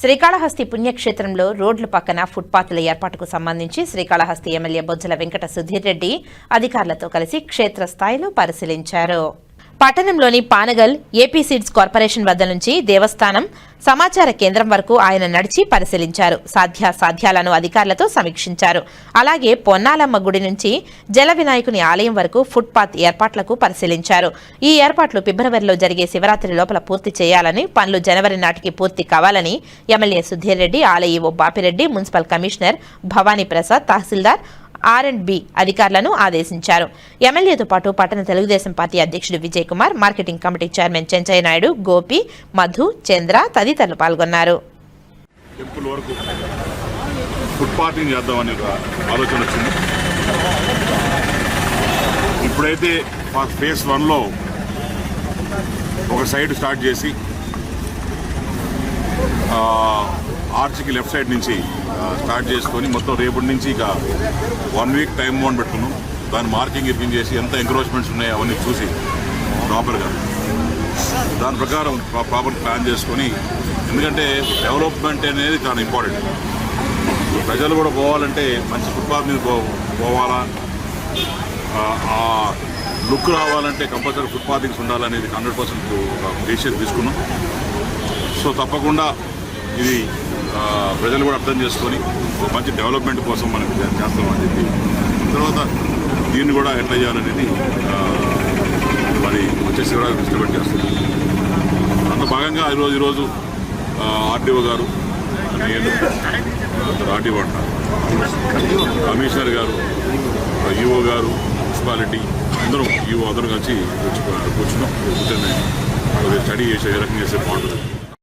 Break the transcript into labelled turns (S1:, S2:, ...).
S1: శ్రీకాళహస్తి పుణ్యక్షేత్రంలో రోడ్ల పక్కన ఫుట్పాత్ల ఏర్పాటుకు సంబంధించి శ్రీకాళహస్తి ఎమ్మెల్యే బొజ్జల వెంకట సుధీర్ రెడ్డి అధికారులతో కలిసి క్షేత్రస్థాయిలో పరిశీలించారు. పట్టణంలోని పానగల్ ఏపీ సీడ్స్ కార్పొరేషన్ వద్ద నుంచి దేవస్థానం సమాచార కేంద్రం వరకు ఆయన నడిచి పరిశీలించారు. సాధ్యాసాధ్యాలను అధికారులతో సమీక్షించారు. అలాగే పొన్నాలమ్మ గుడి నుంచి జల వినాయకుని ఆలయం వరకు ఫుట్పాత్ ఏర్పాట్లకు పరిశీలించారు. ఈ ఏర్పాట్లు ఫిబ్రవరిలో జరిగే శివరాత్రి లోపల పూర్తి చేయాలని పనులు జనవరి నాటికి పూర్తి కావాలని ఎమ్మెల్యే సుధీర్ రెడ్డి ఆలయ ఓ Bapireddy municipal commissioner Bhavani Prasad tahsildar R and B అధికారులను ఆదేశించారు. ఎమ్మెల్యేతో పాటు పట్టణ తెలుగుదేశం పార్టీ అధ్యక్షుడు Vijay Kumar marketing committee chairman Chenchaiah Naidu Gopi Madhu Chandra తదితరులు పాల్గొన్నారు.
S2: చేద్దామని ఒక ఆలోచన వచ్చింది. ఇప్పుడైతే ఫేస్ వన్లో ఒక సైడ్ స్టార్ట్ చేసి ఆర్చికి లెఫ్ట్ సైడ్ నుంచి స్టార్ట్ చేసుకొని మొత్తం రేపటి నుంచి ఇక వన్ వీక్ టైం బాండ్ పెట్టుకున్నాం. దాని మార్కింగ్ ఇర్కింగ్ చేసి ఎంత ఎంక్రోచ్మెంట్స్ ఉన్నాయో అవన్నీ చూసి ప్రాపర్గా దాని ప్రకారం ప్రాపర్ ప్లాన్ చేసుకొని ఎందుకంటే డెవలప్మెంట్ అనేది చాలా ఇంపార్టెంట్ ప్రజలు కూడా పోవాలంటే మంచి ఫుట్పాత్ మీద పో పోవాలా. ఆ- లుక్ రావాలంటే కంపల్సరీ ఫుట్పాతింగ్స్ ఉండాలనేది హండ్రెడ్ పర్సెంట్ డెసిషన్ తీసుకున్నాం. సో తప్పకుండా ఇది ప్రజలు కూడా అర్థం చేసుకొని ఒక మంచి డెవలప్మెంట్ కోసం మనం చేస్తామని చెప్పి. తర్వాత దీన్ని కూడా ఎట్లా చేయాలనేది మరి వచ్చే కూడా ఇష్టపడి చేస్తున్నాం అంత భాగంగా ఈరోజు ఈరోజు ఆర్డీఓ గారు నేను ఆర్డీఓ అంటారు కమిషనర్ గారు ఈఓ గారు మున్సిపాలిటీ అందరం ఈఓ అందరం కలిసి వచ్చి కూర్చున్నాం. కూర్చొని స్టడీ చేసే ఏ రకంగా చేసే బాగుంటుంది.